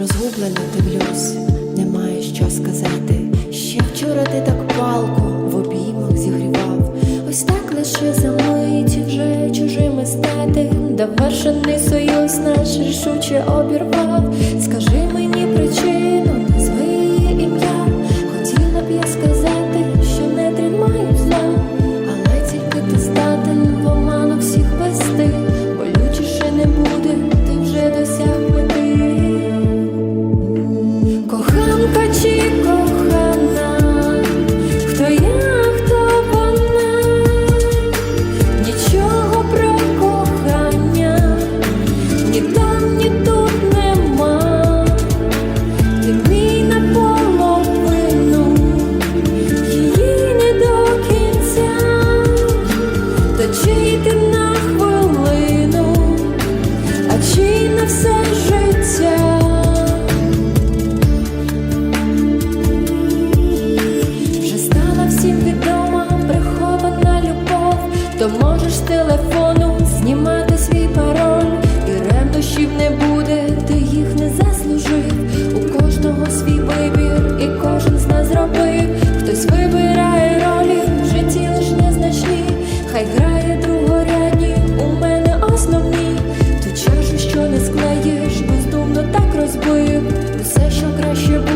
Розгублено дивлюсь, немає що сказати. Ще вчора ти так палко в обіймах зігрівав. Ось так лише за мить вже чужими стати. Довершений союз наш рішуче обірвав. Скажи мені причину. телефону, знімати свій пароль, і ревнощів не буде, ти їх не заслужив. У кожного свій вибір, і кожен з нас зробив. Хтось вибирає ролі в житті лиш незначні, хай грає другорядні, у мене основні. Ту чашу, що не склеїш, бездумно так розбив. Усе, що краще буде.